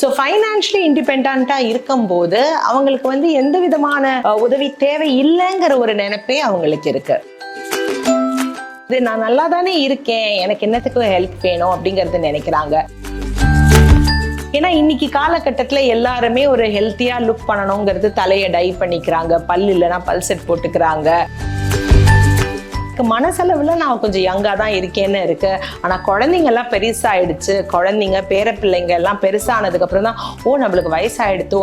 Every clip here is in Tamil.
ஸோ ஃபைனான்ஷியலி இண்டிபெண்ட்டாக இருக்கும்போது அவங்களுக்கு வந்து எந்த விதமான உதவி தேவை இல்லைங்கிற ஒரு நினைப்பே அவங்களுக்கு இருக்கு. இது நான் நல்லா தானே இருக்கேன் எனக்கு என்னத்துக்கு ஹெல்ப் வேணும் அப்படிங்கறது நினைக்கிறாங்க. ஏன்னா இன்னைக்கு காலகட்டத்தில் எல்லாருமே ஒரு ஹெல்த்தியா லுக் பண்ணணுங்கிறது தலையை டை பண்ணிக்கிறாங்க பல் இல்லைன்னா பல் செட் போட்டுக்கிறாங்க. மனசளவில் நான் கொஞ்சம் யங்காக தான் இருக்கேன்னு இருக்கு. ஆனால் குழந்தைங்கெல்லாம் பெருசாயிடுச்சு. குழந்தைங்க பேர பிள்ளைங்க எல்லாம் பெருசானதுக்கு அப்புறம் தான் ஓ நம்மளுக்கு வயசாகிடுத்து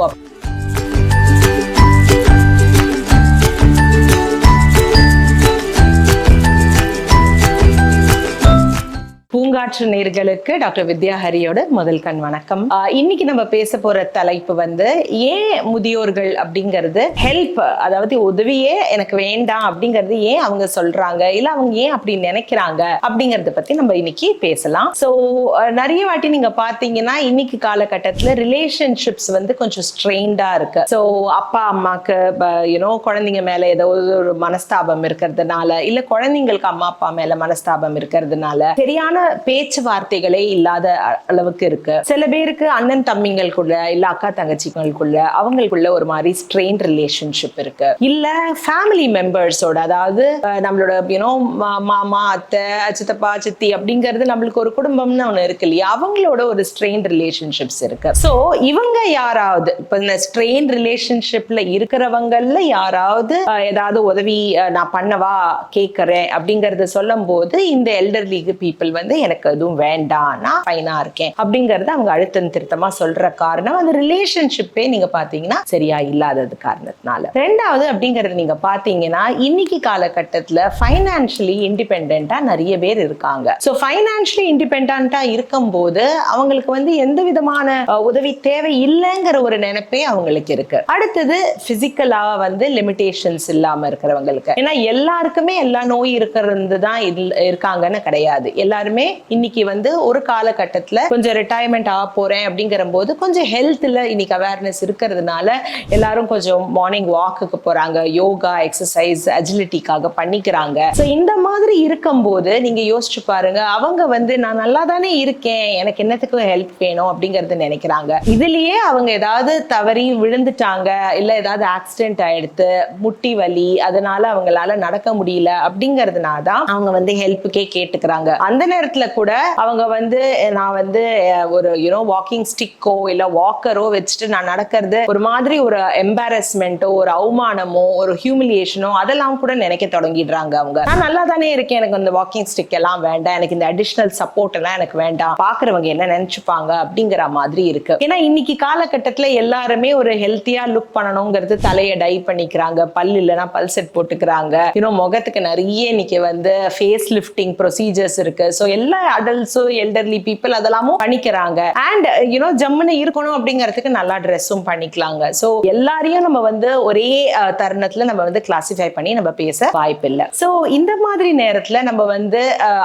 பூங்காற்று நேர்களுக்கு டாக்டர் வித்யா ஹரியோட முதல் கண் வணக்கம். இன்னைக்கு நம்ம பேச போற தலைப்பு வந்து ஏன் முதியோர்கள் அப்படிங்கிறது ஹெல்ப் அதாவது உதவியே எனக்கு வேண்டாம் அப்படிங்கிறது ஏன் அவங்க சொல்றாங்க? இல்ல அவங்க ஏன் அப்படி நினைக்கிறாங்க? அப்படிங்கறத பத்தி நம்ம இன்னைக்கு பேசலாம். ஸோ நிறைய வாட்டி நீங்க பாத்தீங்கன்னா இன்னைக்கு காலகட்டத்துல ரிலேஷன்ஷிப்ஸ் வந்து கொஞ்சம் ஸ்ட்ரெயின்டா இருக்கு. ஸோ அப்பா அம்மாக்கு யூனோ குழந்தைங்க மேல ஏதோ ஒரு மனஸ்தாபம் இருக்கிறதுனால இல்ல குழந்தைங்களுக்கு அம்மா அப்பா மேல மனஸ்தாபம் இருக்கிறதுனால சரியான பேச்சுவார்த்தைகளே இல்லாத அளவுக்கு இருக்கு. சில பேருக்கு அண்ணன் தம்பிங்களுக்குள்ள இல்ல அக்கா தங்கச்சிங்களுக்குள்ள அவங்களுக்குள்ள ஒரு மாதிரி ஸ்ட்ரெயின் ரிலேஷன்ஷிப் இருக்கு. இல்ல ஃபேமிலி மெம்பர்ஸோட அதாவது நம்மளோட யூனோ மாமா அத்தை சித்தப்பா சித்தி அப்படிங்கிறது நம்மளுக்கு ஒரு குடும்பம்னு ஒண்ணு இருக்கு இல்லையா? அவங்களோட ஒரு ஸ்ட்ரெயின் ரிலேஷன்ஷிப்ஸ் இருக்கு. ஸோ இவங்க யாராவது இப்ப இந்த ஸ்ட்ரெயின் ரிலேஷன்ஷிப்ல இருக்கிறவங்கல்ல யாராவது ஏதாவது உதவி நான் பண்ணவா கேட்கறேன் அப்படிங்கறத சொல்லும் போது இந்த எல்டர்லி பீப்புள் வந்து எனக்கு எதுவும் வேண்டாம் நான் ஃபைனா இருக்கேன் அப்படிங்கறது அவங்க அழுத்தம் திருத்தமா சொல்ற காரணம். அந்த ரிலேஷன்ஷிப்பே நீங்க பாத்தீங்கன்னா சரியா இல்லாதது காரணத்தினால. ரெண்டாவது அப்படிங்கறது நீங்க பாத்தீங்கன்னா இன்னைக்கு காலகட்டத்துல ஃபைனான்ஷியலி இண்டிபெண்டா நிறைய பேர் இருக்காங்க. ஸோ ஃபைனான்ஷியலி இண்டிபெண்டா இருக்கும்போது அவங்களுக்கு வந்து எந்த விதமான உதவி தேவை இல்லைங்கிற ஒரு நினைப்பே அவங்களுக்கு இருக்கு. அடுத்தது பிசிக்கலா வந்து லிமிடேஷன்ஸ் இல்லாம இருக்கிறவங்களுக்கு. ஏன்னா எல்லாருக்குமே எல்லா நோய் இருக்கிறது தான் இருக்காங்கன்னு கிடையாது. எல்லாருமே இன்னைக்கு வந்து ஒரு காலகட்டத்துல கொஞ்சம் ரிட்டையர்மெண்ட் ஆக போறேன் அப்படிங்கிற போது கொஞ்சம் ஹெல்த்ல இன்னைக்கு அவேர்னஸ் இருக்கிறதுனால எல்லாரும் கொஞ்சம் மார்னிங் வாக்குக்கு போறாங்க. யோகா எக்ஸசைஸ் அஜிலிட்டிக்காக பண்ணிக்கிறாங்க. ஸோ இந்த மாதிரி இருக்கும்போது நீங்க யோசிச்சு பாருங்க அவங்க வந்து நான் நல்லா தானே இருக்கேன் எனக்கு என்னத்துக்கு ஹெல்ப் வேணும் அப்படிங்கறத நினைக்கிறாங்க. இதுலயே அவங்க ஏதாவது தவறி விழுந்துட்டாங்க இல்ல ஏதாவது ஆக்சிடென்ட் ஆயிடுத்து முட்டி வலி அதனால அவங்களால நடக்க முடியல அப்படிங்கறதுனால தான் அவங்க வந்து ஹெல்ப்புக்கே கேட்டுக்கிறாங்க. அந்த நேரத்தில் கூட அவங்க வந்து நான் வந்து ஒரு யூனோ வாக்கிங் ஸ்டிக்கோ இல்ல வாக்கரோ வச்சுட்டு நான் நடக்கிறது ஒரு மாதிரி ஒரு எம்பாரஸ்மெண்ட்டோ ஒரு அவமானமோ ஒரு ஹியூமிலியேஷனோ அதெல்லாம் கூட நினைக்க தொடங்கிடுறாங்க அவங்க. நான் நல்லா தானே இருக்கேன். எனக்கு இந்த வாக்கிங் ஸ்டிக் எல்லாம் வேண்டாம். எனக்கு இந்த அடிஷ்னல் சப்போர்ட் எல்லாம் எனக்கு வேண்டாம். பாக்குறவங்க என்ன நினைச்சுப்பாங்க அப்படிங்கிற மாதிரி இருக்கு. ஏன்னா இன்னைக்கு காலகட்டத்துல எல்லாருமே ஒரு ஹெல்த்தியா லுக் பண்ணணுங்கிறது தலையை டை பண்ணிக்கிறாங்க. பல் இல்லைன்னா பல் செட் போட்டுக்கிறாங்க. இன்னும் முகத்துக்கு நிறைய இன்னைக்கு வந்து ஃபேஸ் லிஃப்டிங் ப்ரொசீஜர்ஸ் இருக்கு. ஸோ எல்லா அடல்ட்ஸும் எல்டர்லி பீப்புள் அதெல்லாமும் பண்ணிக்கிறாங்க. அண்ட் யூனோ ஜம்முன்னு இருக்கணும் அப்படிங்கிறதுக்கு நல்லா ட்ரெஸ்ஸும் பண்ணிக்கலாங்க. ஸோ எல்லாரையும் நம்ம வந்து ஒரே தருணத்துல நம்ம வந்து கிளாசிஃபை பண்ணி நம்ம பேச வாய்ப்பு இல்லை ஸோ இந்த மாதிரி நேரத்துல நம்ம வந்து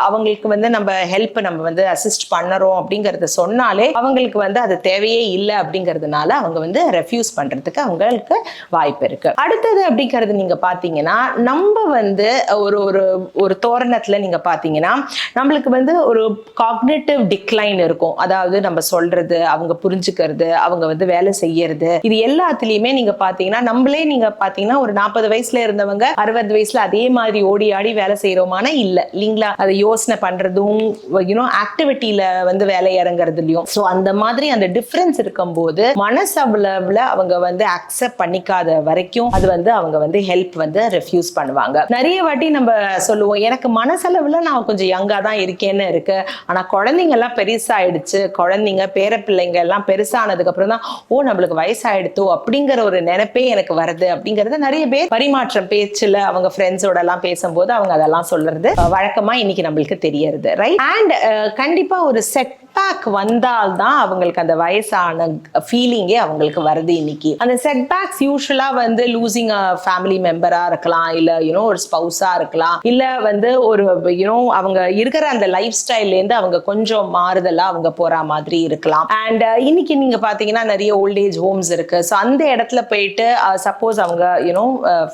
அவங்களுக்கு வந்து நம்ம ஹெல்ப் நம்ம வந்து அசிஸ்ட் பண்ணுறோம் அப்படிங்கறத சொன்னாலே அவங்களுக்கு வந்து அது தேவையே இல்லை அப்படிங்கிறதுனால அவங்க வந்து ரெஃப்யூஸ் பண்றதுக்கு அவங்களுக்கு வாய்ப்பு இருக்கு. அடுத்தது அப்படிங்கிறது நீங்க பாத்தீங்கன்னா நம்ம வந்து ஒரு ஒரு ஒரு தோரணத்துல நீங்க பாத்தீங்கன்னா நம்மளுக்கு வந்து ஒரு காக்னேட்டிவ் டிக்ளைன் இருக்கும். அதாவது நம்ம சொல்றது அவங்க புரிஞ்சுக்கிறது அவங்க வந்து வேலை செய்யறது இது எல்லாத்துலயுமே நீங்க பாத்தீங்கன்னா நம்மளே நீங்க பாத்தீங்கன்னா ஒரு நாற்பது வயசுல இருந்தவங்க அறுபது வயசுல அதே மாதிரி ஓடி ஆடி வேலை செய்யறோமான இல்ல இல்லைங்களா? அதை யோசனை பண்றதும் யூனோ ஆக்டிவிட்டியில வந்து வேலை இறங்குறதுலயும். ஸோ அந்த மாதிரி அந்த டிஃபரன்ஸ் இருக்கும்போது மனசளவுல அவங்க வந்து அக்செப்ட் பண்ணிக்காத வரைக்கும் அது வந்து அவங்க வந்து ஹெல்ப் வந்து ரெஃப்யூஸ் பண்ணுவாங்க. நிறைய வாட்டி நம்ம சொல்லுவோம் எனக்கு மனசளவுல நான் கொஞ்சம் யங்கா தான் இருக்கேன். இருக்கேன்னு இருக்கு? ஆனா குழந்தைங்க எல்லாம் பெருசாயிடுச்சு. குழந்தைங்க பேர பிள்ளைங்க எல்லாம் பெருசானதுக்கு அப்புறம் தான் ஓ நம்மளுக்கு வயசாயிடுத்தோ அப்படிங்கிற ஒரு நினைப்பே எனக்கு வருது. அப்படிங்கறது நிறைய பேர் பரிமாற்றம் பேச்சுல அவங்க ஃப்ரெண்ட்ஸோட எல்லாம் பேசும்போது அவங்க அதெல்லாம் சொல்றது வழக்கமாக வழக்கமா இன்னைக்கு நம்மளுக்கு தெரியறது. ரைட் அண்ட் கண்டிப்பா ஒரு செட் பேக் வந்தால்தான் அவங்களுக்கு அந்த வயசான ஃபீலிங்கே அவங்களுக்கு வருது இன்னைக்கு. அந்த செட்பேக்ஸ் யூஸ்வலா வந்து லூசிங் அ ஃபேமிலி மெம்பரா இருக்கலாம் இல்ல யூனோ ஒரு ஸ்பௌஸா இருக்கலாம் இல்ல வந்து ஒரு யூனோ அவங்க இருக்கிற அந்த லைஃப் ஸ்டைல்ல இருந்து அவங்க கொஞ்சம் மாறுதலா அவங்க போற மாதிரி இருக்கலாம். அண்ட் uh, இன்னைக்கு நீங்க பாத்தீங்கன்னா நிறைய ஓல்ட் ஏஜ் ஹோம்ஸ் இருக்கு. ஸோ அந்த இடத்துல போயிட்டு uh, சப்போஸ் அவங்க யூனோ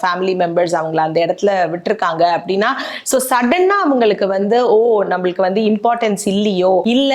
ஃபேமிலி மெம்பர்ஸ் அவங்கள அந்த இடத்துல விட்டுருக்காங்க அப்படின்னா ஸோ சடனா அவங்களுக்கு வந்து ஓ நம்மளுக்கு வந்து இம்பார்ட்டன்ஸ் இல்லையோ? இல்ல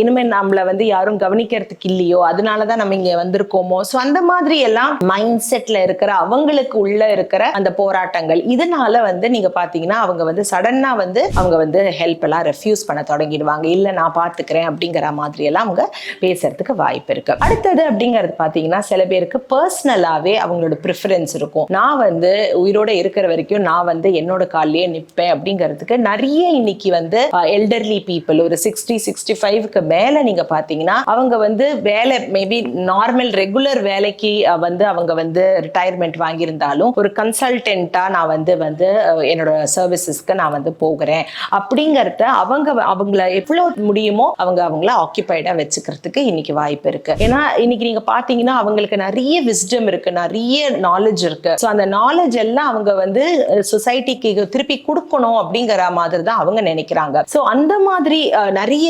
இனிமேல் இனிமே வந்து யாரும் கவனிக்கிறதுக்கு இல்லையோ அதனால தான் நம்ம இங்க வந்திருக்கோமோ. ஸோ அந்த மாதிரி எல்லாம் மைண்ட் செட்ல இருக்கிற அவங்களுக்கு உள்ள இருக்கிற அந்த போராட்டங்கள் இதனால வந்து நீங்க பாத்தீங்கன்னா அவங்க வந்து சடனா வந்து அவங்க வந்து ஹெல்ப் எல்லாம் ரெஃப்யூஸ் பண்ண தொடங்கிடுவாங்க. இல்ல நான் பாத்துக்கிறேன் அப்படிங்கிற மாதிரி எல்லாம் அவங்க பேசுறதுக்கு வாய்ப்பு இருக்கு. அடுத்தது அப்படிங்கிறது பாத்தீங்கன்னா சில பேருக்கு பர்சனலாவே அவங்களோட ப்ரிஃபரன்ஸ் இருக்கும். நான் வந்து உயிரோட இருக்கிற வரைக்கும் நான் வந்து என்னோட காலிலேயே நிற்பேன் அப்படிங்கிறதுக்கு நிறைய இன்னைக்கு வந்து எல்டர்லி பீப்புள் ஒரு சிக்ஸ்டி சிக்ஸ்டி ஃபைவ்க்கு மேல நீங்க பாத்தீங்கன்னா அவங்க வந்து வேலை மேபி நார்மல் ரெகுலர் வேலைக்கு வந்து அவங்க வந்து ரிட்டையர்மெண்ட் வாங்கியிருந்தாலும் ஒரு கன்சல்டென்ட்டா நான் வந்து வந்து என்னோட சர்வீசஸ்க்கு நான் வந்து போகிறேன். அப்படிங்கறத அவங்க அவங்கள எவ்வளவு முடியுமோ அவங்க அவங்கள ஆக்கியபைடா வச்சுக்கிறதுக்கு இன்னைக்கு வாய்ப்பு இருக்கு. ஏன்னா இன்னைக்கு நீங்க பாத்தீங்கன்னா அவங்களுக்கு நிறைய விஸ்டம் இருக்கு நிறைய நாலேஜ் இருக்கு. ஸோ அந்த நாலேஜ் எல்லாம் அவங்க வந்து சொசைட்டிக்கு திருப்பி கொடுக்கணும் அப்படிங்கிற மாதிரி தான் அவங்க நினைக்கிறாங்க. ஸோ அந்த மாதிரி நிறைய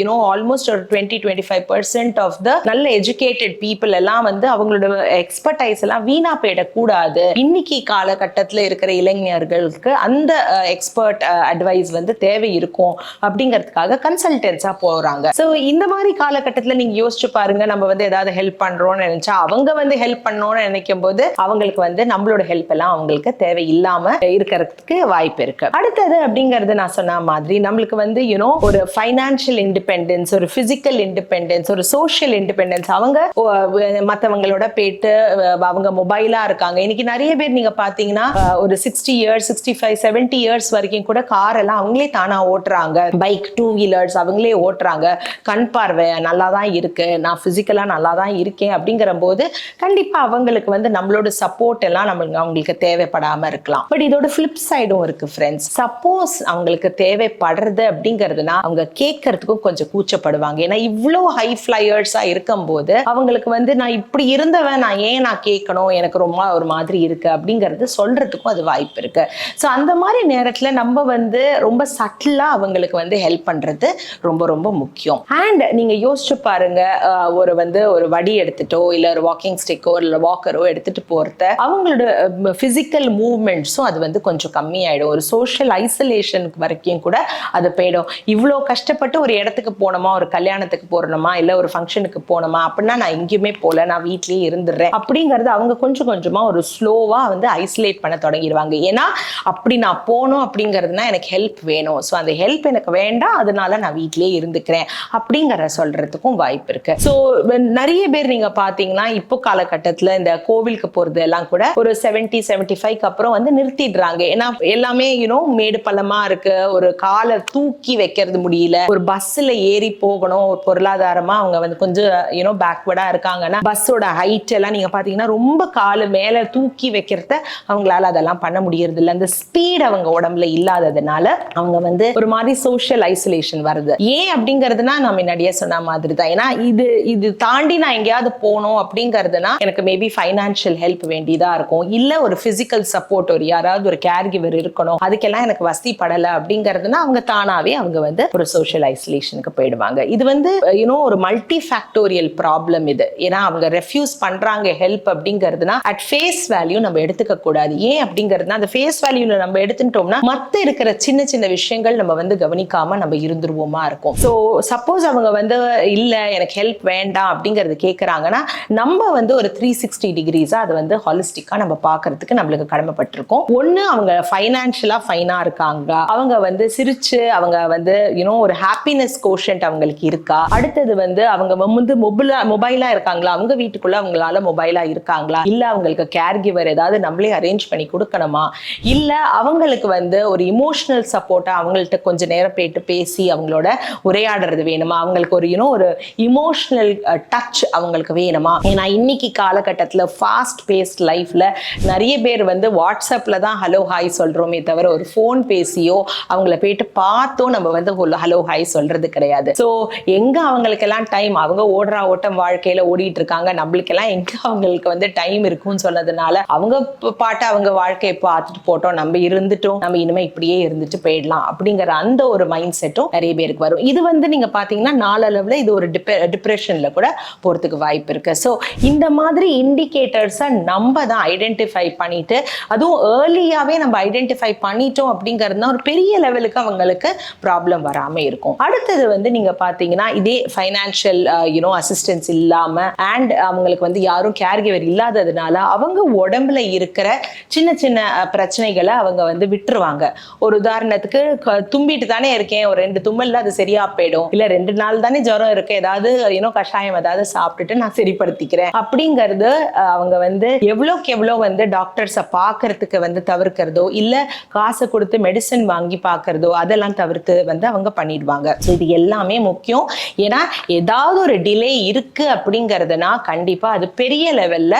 யூனோ ஆல்மோஸ்ட் ஒரு twenty twenty five percent of the நல்ல எஜுகேட்டட் பீப்புள் எல்லாம் வந்து அவங்களோட எக்ஸ்பர்டைஸ் எல்லாம் வீணா போயிடக்கூடாது. இன்னைக்கு காலகட்டத்தில் இருக்கிற இளைஞர்களுக்கு அந்த எக்ஸ்பர்ட் அட்வைஸ் வந்து தேவை இருக்கும் அப்படிங்கிறதுக்காக கன்சல்டன்ஸா போறாங்க. ஸோ இந்த மாதிரி காலகட்டத்தில் நீங்க யோசிச்சு பாருங்க நம்ம வந்து ஏதாவது ஹெல்ப் பண்றோம்னு நினைச்சா அவங்க வந்து ஹெல்ப் பண்ணோன்னு நினைக்கும் போது அவங்களுக்கு வந்து நம்மளோட ஹெல்ப் எல்லாம் அவங்களுக்கு தேவை இல்லாமல் இருக்கிறதுக்கு வாய்ப்பு இருக்கு. அடுத்தது அப்படிங்கிறது நான் சொன்ன மாதிரி நம்மளுக்கு வந்து யூனோ ஒரு ஃபைனான்சியல் இண்டிபெண்டன்ஸ் ஒரு பிசிக்கல் இண்டிபெண்டன்ஸ் ஒரு சோஷியல் இண்டிபெண்டன்ஸ் அவங்க மற்றவங்களோட மத்தவங்களோட போயிட்டு அவங்க மொபைலா இருக்காங்க. இன்னைக்கு நிறைய பேர் நீங்க பாத்தீங்கன்னா ஒரு sixty years sixty five seventy years வரைக்கும் கூட கார் எல்லாம் அவங்களே தானா ஓட்டுறாங்க. பைக் டூ வீலர்ஸ் அவங்களே ஓட்டுறாங்க. கண் பார்வை நல்லா தான் இருக்கு. நான் பிசிக்கலா நல்லா தான் இருக்கேன் அப்படிங்கிற போது கண்டிப்பா அவங்களுக்கு வந்து நம்மளோட சப்போர்ட் எல்லாம் நம்மளுக்கு அவங்களுக்கு தேவைப்படாம இருக்கலாம். பட் இதோட ஃபிளிப் சைடும் இருக்கு ஃப்ரெண்ட்ஸ் சப்போஸ் அவங்களுக்கு தேவைப்படுறது அப்படிங்கிறதுனா அவங்க கேட்கறதுக்கும் கொஞ்சம் கூச்சப்படுவாங்க. ஏன்னா இவ்வளோ ஹை ஃப்ளையர்ஸாக இருக்கும்போது அவங்களுக்கு வந்து நான் இப்படி இருந்தவன் நான் ஏன் நான் கேட்கணும்? எனக்கு ரொம்ப ஒரு மாதிரி இருக்கு. அப்படிங்கிறது சொல்றதுக்கும் அது வாய்ப்பு இருக்கு. ஸோ அந்த மாதிரி நேரத்தில் நம்ம வந்து ரொம்ப சட்டிலாக அவங்களுக்கு வந்து ஹெல்ப் பண்ணுறது ரொம்ப ரொம்ப முக்கியம். அண்ட் நீங்கள் யோசிச்சு பாருங்க ஒரு வந்து ஒரு வடி எடுத்துட்டோ இல்லை ஒரு வாக்கிங் ஸ்டிக்கோ இல்லை வாக்கரோ எடுத்துட்டு போகிறத அவங்களோட ஃபிசிக்கல் மூவ்மெண்ட்ஸும் அது வந்து கொஞ்சம் கம்மியாயிடும். ஒரு சோஷியல் ஐசோலேஷனுக்கு வரைக்கும் கூட அது போயிடும். இவ்வளோ கஷ்டப்பட்டு ஒரு இடத்துக்கு போனோமா? ஒரு கல்யாணத்துக்கு போறணுமா இல்ல ஒரு ஃபங்க்ஷனுக்கு போனோமா? அப்படின்னா நான் எங்கேயுமே போல. நான் வீட்லயே இருந்துடுறேன். அப்படிங்கறது அவங்க கொஞ்சம் கொஞ்சமா ஒரு ஸ்லோவா வந்து ஐசோலேட் பண்ண தொடங்கிடுவாங்க. ஏன்னா அப்படி நான் போகணும் அப்படிங்கிறதுனா எனக்கு ஹெல்ப் வேணும். ஸோ அந்த ஹெல்ப் எனக்கு வேண்டாம். அதனால நான் வீட்லயே இருந்துக்கிறேன். அப்படிங்கிற சொல்றதுக்கும் வாய்ப்பு இருக்கு. ஸோ நிறைய பேர் நீங்க பாத்தீங்கன்னா இப்போ காலகட்டத்தில் இந்த கோவிலுக்கு போறது எல்லாம் கூட ஒரு செவன்டி செவன்டி ஃபைவ்க்கு அப்புறம் வந்து நிறுத்திடுறாங்க. ஏன்னா எல்லாமே யூனோ மேடு பள்ளமா இருக்கு. ஒரு காலை தூக்கி வைக்கிறது முடியல. ஒரு பஸ்ல ஏறி போகணும். ஒரு பொருளாதாரமா அவங்க வந்து கொஞ்சம் யூனோ பேக்வர்டா இருக்காங்கன்னா பஸ்ஸோட ஹைட் எல்லாம் நீங்க பாத்தீங்கன்னா ரொம்ப காலு மேல தூக்கி வைக்கிறத அவங்களால அதெல்லாம் பண்ண முடியறது இல்லை அந்த ஸ்பீட் அவங்க உடம்புல இல்லாததுனால அவங்க வந்து ஒரு மாதிரி சோஷியல் ஐசோலேஷன் வருது. ஏன் அப்படிங்கிறதுனா நான் முன்னாடியே சொன்ன மாதிரி தான் ஏன்னா இது இது தாண்டி நான் எங்கேயாவது போகணும் அப்படிங்கிறதுனா எனக்கு மேபி ஃபைனான்ஷியல் ஹெல்ப் வேண்டியதா இருக்கும். இல்ல ஒரு பிசிக்கல் சப்போர்ட் ஒரு யாராவது ஒரு கேர் கிவர் இருக்கணும். அதுக்கெல்லாம் எனக்கு வசதி படலை அப்படிங்கிறதுனா அவங்க தானாவே அவங்க வந்து ஒரு சோஷியல் ஐசோலேஷனுக்கு போயிடுவாங்க. இது வந்து யூனோ ஒரு மல்டி ஃபேக்டோரியல் ப்ராப்ளம் இது. ஏன்னா அவங்க ரெஃப்யூஸ் பண்றாங்க ஹெல்ப் அப்படிங்கிறதுனா அட் ஃபேஸ் வேல்யூ நம்ம எடுத்துக்க கூடாது. ஏன் அப்படிங்கிறதுனா அந்த ஃபேஸ் வேல்யூல நம்ம எடுத்துட்டோம்னா மத்த இருக்கிற சின்ன சின்ன விஷயங்கள் நம்ம வந்து கவனிக்காம நம்ம இருந்துருவோமா இருக்கும். ஸோ சப்போஸ் அவங்க வந்து இல்ல எனக்கு ஹெல்ப் வேண்டாம் அப்படிங்கிறது கேட்குறாங்கன்னா நம்ம வந்து ஒரு த்ரீ சிக்ஸ்டி டிகிரிஸா அதை வந்து ஹாலிஸ்டிக்கா நம்ம பார்க்கறதுக்கு நம்மளுக்கு கடமைப்பட்டிருக்கோம். ஒன்னு அவங்க ஃபைனான்ஷியலாக ஃபைனா இருக்காங்க. அவங்க வந்து சிரிச்சு அவங்க வந்து யூனோ ஒரு ஹாப்பினஸ் கோஷன்ட் அவங்களுக்கு இருக்கா? அடுத்தது வந்து அவங்க வந்து மொபைலா மொபைலா இருக்காங்களா? அவங்க வீட்டுக்குள்ள அவங்களால மொபைலா இருக்காங்களா? இல்ல அவங்களுக்கு கேர் கிவர் ஏதாவது நம்மளே அரேஞ்ச் பண்ணி கொடுக்கணுமா? இல்ல அவங்களுக்கு வந்து ஒரு இமோஷனல் சப்போர்ட்டா அவங்கள்ட்ட கொஞ்ச நேரம் போயிட்டு பேசி அவங்களோட உரையாடுறது வேணுமா? அவங்களுக்கு ஒரு யூனோ ஒரு இமோஷனல் டச் அவங்களுக்கு வேணுமா? ஏன்னா இன்னைக்கு காலகட்டத்தில் ஃபாஸ்ட் பேஸ்ட் லைஃப்ல நிறைய பேர் வந்து வாட்ஸ்அப்ல தான் ஹலோ ஹாய் சொல்றோமே தவிர ஒரு ஃபோன் பேசியோ அவங்கள போயிட்டு பார்த்தோ நம்ம வந்து ஹலோ ஹாய் சொல்றது கிடையாது. ஸோ எங்க அவங்களுக்கெல்லாம் டைம் அவங்க ஓடுறா ஓட்டம் வாழ்க்கையில ஓடிட்டு இருக்காங்க நம்மளுக்கெல்லாம் எங்க அவங்களுக்கு வந்து டைம் இருக்கும்னு சொன்னதுனால அவங்க பாட்டு அவங்க வாழ்க்கையை பார்த்துட்டு போட்டோம். நம்ம இருந்துட்டோம். நம்ம இனிமே இப்படியே இருந்துட்டு போயிடலாம் அப்படிங்கிற அந்த ஒரு மைண்ட் செட்டும் நிறைய பேருக்கு வரும். இது வந்து நீங்க பாத்தீங்கன்னா நாளளவில் இது ஒரு டிப்ரெஷன்ல கூட போறதுக்கு வாய்ப்பு இருக்கு. ஸோ இந்த மாதிரி இண்டிகேட்டர்ஸை நம்ம தான் ஐடென்டிஃபை பண்ணிட்டு அதுவும் ஏர்லியாவே நம்ம ஐடென்டிஃபை பண்ணிட்டோம் அப்படிங்கிறது தான் ஒரு பெரிய லெவலுக்கு அவங்களுக்கு ப்ராப்ளம் வராம இருக்கும். அடுத்தது வந்து வந்து நீங்க பாத்தீங்கன்னா இதே ஃபைனான்ஷியல் யூனோ அசிஸ்டன்ஸ் இல்லாம அண்ட் அவங்களுக்கு வந்து யாரும் கேர்கிவர் இல்லாததுனால அவங்க உடம்புல இருக்கிற சின்ன சின்ன uh, பிரச்சனைகளை அவங்க வந்து விட்டுருவாங்க. ஒரு உதாரணத்துக்கு தும்பிட்டு தானே இருக்கேன். ஒரு ரெண்டு தும்மல்ல அது சரியா போயிடும். இல்ல ரெண்டு நாள் தானே ஜுரம் இருக்கு. ஏதாவது யூனோ கஷாயம் ஏதாவது சாப்பிட்டுட்டு நான் சரிப்படுத்திக்கிறேன். அப்படிங்கிறது uh, அவங்க வந்து எவ்வளோக்கு எவ்வளோ வந்து டாக்டர்ஸை பார்க்கறதுக்கு வந்து தவிர்க்கிறதோ இல்ல காசு கொடுத்து மெடிசன் வாங்கி பார்க்கறதோ அதெல்லாம் தவிர்த்து வந்து அவங்க பண்ணிடுவாங்க. இது இது எல்லாமே முக்கியம். ஏன்னா ஏதாவது ஒரு டிலே இருக்கு அப்படிங்கிறதுனா கண்டிப்பாக அது பெரிய லெவல்ல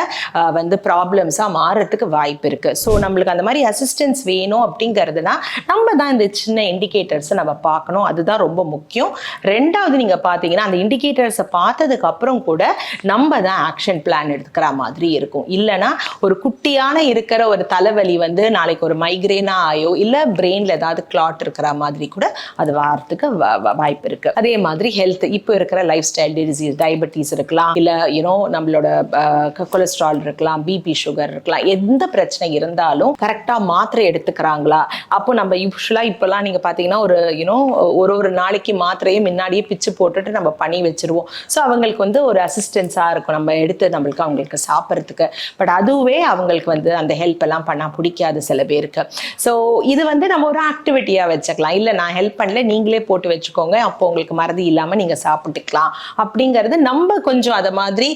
வந்து ப்ராப்ளம்ஸாக மாறுறதுக்கு வாய்ப்பு இருக்கு. ஸோ நம்மளுக்கு அந்த மாதிரி அசிஸ்டன்ஸ் வேணும் அப்படிங்கிறதுனா நம்ம தான் இந்த சின்ன இண்டிகேட்டர்ஸை நம்ம பார்க்கணும். அதுதான் ரொம்ப முக்கியம். ரெண்டாவது நீங்கள் பார்த்தீங்கன்னா அந்த இண்டிகேட்டர்ஸை பார்த்ததுக்கு அப்புறம் கூட நம்ம தான் ஆக்ஷன் பிளான் எடுத்துக்கிற மாதிரி இருக்கும். இல்லைன்னா ஒரு குட்டியான இருக்கிற ஒரு தலைவலி வந்து நாளைக்கு ஒரு மைக்ரேனா ஆயோ இல்லை பிரெயினில் ஏதாவது கிளாட் இருக்கிற மாதிரி கூட அது வாரத்துக்கு வாய்ப்பு வ- வாய்ப்பு இருக்கு. அதே மாதிரி ஹெல்த் இப்போ இருக்கிற லைஃப் ஸ்டைல் டிசீஸ் டயபெட்டிஸ் இருக்கலாம் இல்லை யூனோ நம்மளோட கொலஸ்ட்ரால் இருக்கலாம் பிபி சுகர் இருக்கலாம் எந்த பிரச்சனை இருந்தாலும் கரெக்டாக மாத்திரை எடுத்துக்கிறாங்களா? அப்போ நம்ம யூஸ்வலா இப்பெல்லாம் நீங்கள் பார்த்தீங்கன்னா ஒரு யூனோ ஒரு ஒரு நாளைக்கு மாத்திரையை முன்னாடியே பிச்சு போட்டுட்டு நம்ம பண்ணி வச்சிருவோம். ஸோ அவங்களுக்கு வந்து ஒரு அசிஸ்டன்ஸாக இருக்கும். நம்ம எடுத்து நம்மளுக்கு அவங்களுக்கு சாப்பிட்றதுக்கு. பட் அதுவே அவங்களுக்கு வந்து அந்த ஹெல்ப் எல்லாம் பண்ணால் பிடிக்காது சில பேருக்கு. ஸோ இது வந்து நம்ம ஒரு ஆக்டிவிட்டியாக வச்சுக்கலாம். இல்லை நான் ஹெல்ப் பண்ணல நீங்களே போட்டு வச்சுக்கோங்க. அப்போ உங்களுக்கு மறதி இல்லாமல் நீங்கள் சாப்பிட்டுக்கலாம். அப்படிங்கிறது நம்ம கொஞ்சம் அதை மாதிரி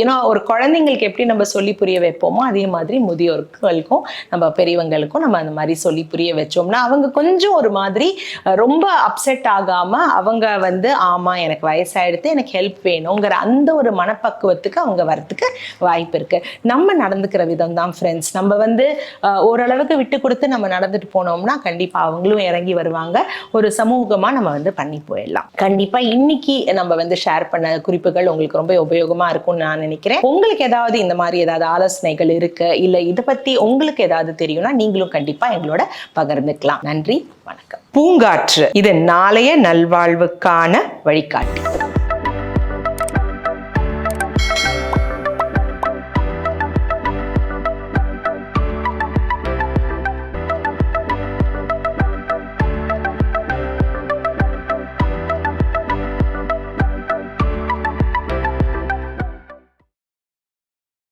ஏன்னா ஒரு குழந்தைங்களுக்கு எப்படி நம்ம சொல்லி புரிய வைப்போமோ அதே மாதிரி முதியோர்களுக்கும் நம்ம பெரியவங்களுக்கும் நம்ம அந்த மாதிரி சொல்லி புரிய வச்சோம்னா அவங்க கொஞ்சம் ஒரு மாதிரி ரொம்ப அப்செட் ஆகாம அவங்க வந்து ஆமா எனக்கு வயசாயிடுத்து எனக்கு ஹெல்ப் வேணுங்கிற அந்த ஒரு மனப்பக்குவத்துக்கு அவங்க வரத்துக்கு வாய்ப்பு இருக்கு. நம்ம நடந்துக்கிற விதம் தான் ஃப்ரெண்ட்ஸ் நம்ம வந்து ஓரளவுக்கு விட்டு கொடுத்து நம்ம நடந்துட்டு போனோம்னா கண்டிப்பா அவங்களும் இறங்கி வருவாங்க. ஒரு சமூகமா நம்ம வந்து பண்ணி போயிடலாம். கண்டிப்பா இன்னைக்கு நம்ம வந்து ஷேர் பண்ண குறிப்புகள் உங்களுக்கு ரொம்ப உபயோகமா இருக்கும்னு நான் நினைக்கிறேன். உங்களுக்கு ஏதாவது இந்த மாதிரி ஏதாவது ஆலோசனைகள் இருக்கு? இல்ல இதை பத்தி உங்களுக்கு ஏதாவது தெரியும்னா நீங்களும் கண்டிப்பா எங்களோட பகிர்ந்துக்கலாம். நன்றி வணக்கம். பூங்காற்று இது நாளைய நல்வாழ்வுக்கான வழிகாட்டி.